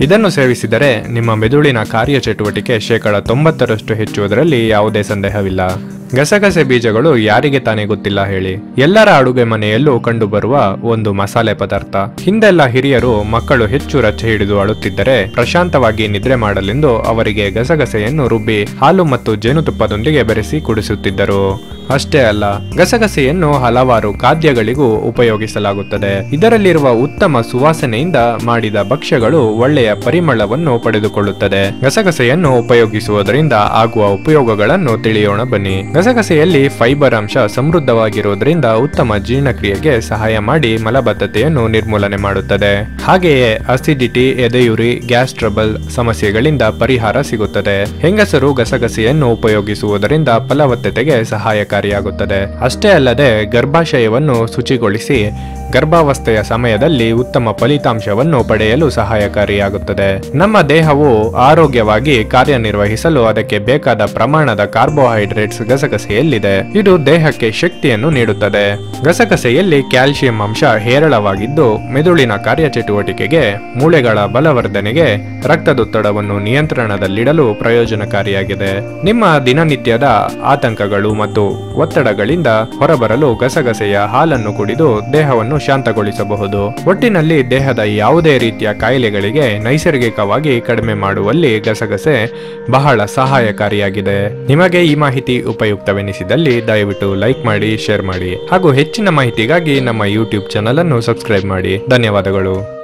ಇದನ್ನು ಸೇವಿಸಿದರೆ ನಿಮ್ಮ ಮೆದುಳಿನ ಕಾರ್ಯಚಟುವಟಿಕೆ ಶೇಕಡ ತೊಂಬತ್ತರಷ್ಟು ಹೆಚ್ಚುವುದರಲ್ಲಿ ಯಾವುದೇ ಸಂದೇಹವಿಲ್ಲ. ಗಸಗಸೆ ಬೀಜಗಳು ಯಾರಿಗೆ ತಾನೇ ಗೊತ್ತಿಲ್ಲ ಹೇಳಿ. ಎಲ್ಲರ ಅಡುಗೆ ಮನೆಯಲ್ಲೂ ಕಂಡುಬರುವ ಒಂದು ಮಸಾಲೆ ಪದಾರ್ಥ. ಹಿಂದೆಲ್ಲ ಹಿರಿಯರು ಮಕ್ಕಳು ಹೆಚ್ಚು ರಚ್ಚೆ ಹಿಡಿದು ಅಳುತ್ತಿದ್ದರೆ ಪ್ರಶಾಂತವಾಗಿ ನಿದ್ರೆ ಮಾಡಲೆಂದು ಅವರಿಗೆ ಗಸಗಸೆಯನ್ನು ರುಬ್ಬಿ ಹಾಲು ಮತ್ತು ಜೇನುತುಪ್ಪದೊಂದಿಗೆ ಬೆರೆಸಿ ಕುಡಿಸುತ್ತಿದ್ದರು. ಅಷ್ಟೇ ಅಲ್ಲ, ಗಸಗಸೆಯನ್ನು ಹಲವಾರು ಖಾದ್ಯಗಳಿಗೂ ಉಪಯೋಗಿಸಲಾಗುತ್ತದೆ. ಇದರಲ್ಲಿರುವ ಉತ್ತಮ ಸುವಾಸನೆಯಿಂದ ಮಾಡಿದ ಭಕ್ಷ್ಯಗಳು ಒಳ್ಳೆಯ ಪರಿಮಳವನ್ನು ಪಡೆದುಕೊಳ್ಳುತ್ತದೆ. ಗಸಗಸೆಯನ್ನು ಉಪಯೋಗಿಸುವುದರಿಂದ ಆಗುವ ಉಪಯೋಗಗಳನ್ನು ತಿಳಿಯೋಣ ಬನ್ನಿ. ಗಸಗಸೆಯಲ್ಲಿ ಫೈಬರ್ ಅಂಶ ಸಮೃದ್ಧವಾಗಿರುವುದರಿಂದ ಉತ್ತಮ ಜೀರ್ಣಕ್ರಿಯೆಗೆ ಸಹಾಯ ಮಾಡಿ ಮಲಬದ್ಧತೆಯನ್ನು ನಿರ್ಮೂಲನೆ ಮಾಡುತ್ತದೆ. ಹಾಗೆಯೇ ಅಸಿಡಿಟಿ, ಎದೆಯುರಿ, ಗ್ಯಾಸ್ ಟ್ರಬಲ್ ಸಮಸ್ಯೆಗಳಿಂದ ಪರಿಹಾರ ಸಿಗುತ್ತದೆ. ಹೆಂಗಸರು ಗಸಗಸೆಯನ್ನು ಉಪಯೋಗಿಸುವುದರಿಂದ ಫಲವತ್ತತೆಗೆ ಸಹಾಯಕಾರಿಯಾಗುತ್ತದೆ ಅಷ್ಟೇ ಅಲ್ಲದೆ ಗರ್ಭಾಶಯವನ್ನು ಶುಚಿಗೊಳಿಸಿ ಗರ್ಭಾವಸ್ಥೆಯ ಸಮಯದಲ್ಲಿ ಉತ್ತಮ ಫಲಿತಾಂಶವನ್ನು ಪಡೆಯಲು ಸಹಾಯಕಾರಿಯಾಗುತ್ತದೆ. ನಮ್ಮ ದೇಹವು ಆರೋಗ್ಯವಾಗಿ ಕಾರ್ಯನಿರ್ವಹಿಸಲು ಅದಕ್ಕೆ ಬೇಕಾದ ಪ್ರಮಾಣದ ಕಾರ್ಬೋಹೈಡ್ರೇಟ್ಸ್ ಗಸಗಸೆಯಲ್ಲಿದೆ. ಇದು ದೇಹಕ್ಕೆ ಶಕ್ತಿಯನ್ನು ನೀಡುತ್ತದೆ. ಗಸಗಸೆಯಲ್ಲಿ ಕ್ಯಾಲ್ಸಿಯಂ ಅಂಶ ಹೇರಳವಾಗಿದ್ದು, ಮೆದುಳಿನ ಕಾರ್ಯಚಟುವಟಿಕೆಗೆ, ಮೂಳೆಗಳ ಬಲವರ್ಧನೆಗೆ, ರಕ್ತದೊತ್ತಡವನ್ನು ನಿಯಂತ್ರಣದಲ್ಲಿಡಲು ಪ್ರಯೋಜನಕಾರಿಯಾಗಿದೆ. ನಿಮ್ಮ ದಿನನಿತ್ಯದ ಆತಂಕಗಳು ಮತ್ತು ಒತ್ತಡಗಳಿಂದ ಹೊರಬರಲು ಗಸಗಸೆಯ ಹಾಲನ್ನು ಕುಡಿದು ದೇಹವನ್ನು ಶಾಂತಗೊಳಿಸಬಹುದು. ಒಟ್ಟಿನಲ್ಲಿ ದೇಹದ ಯಾವುದೇ ರೀತಿಯ ಕಾಯಿಲೆಗಳಿಗೆ ನೈಸರ್ಗಿಕವಾಗಿ ಕಡಿಮೆ ಮಾಡುವಲ್ಲಿ ಗಸಗಸೆ ಬಹಳ ಸಹಾಯಕಾರಿಯಾಗಿದೆ. ನಿಮಗೆ ಈ ಮಾಹಿತಿ ಉಪಯುಕ್ತವೆನಿಸಿದಲ್ಲಿ ದಯವಿಟ್ಟು ಲೈಕ್ ಮಾಡಿ, ಶೇರ್ ಮಾಡಿ ಹಾಗೂ ಹೆಚ್ಚಿನ ಮಾಹಿತಿಗಾಗಿ ನಮ್ಮ ಯೂಟ್ಯೂಬ್ ಚಾನಲ್ ಅನ್ನು ಸಬ್ಸ್ಕ್ರೈಬ್ ಮಾಡಿ. ಧನ್ಯವಾದಗಳು.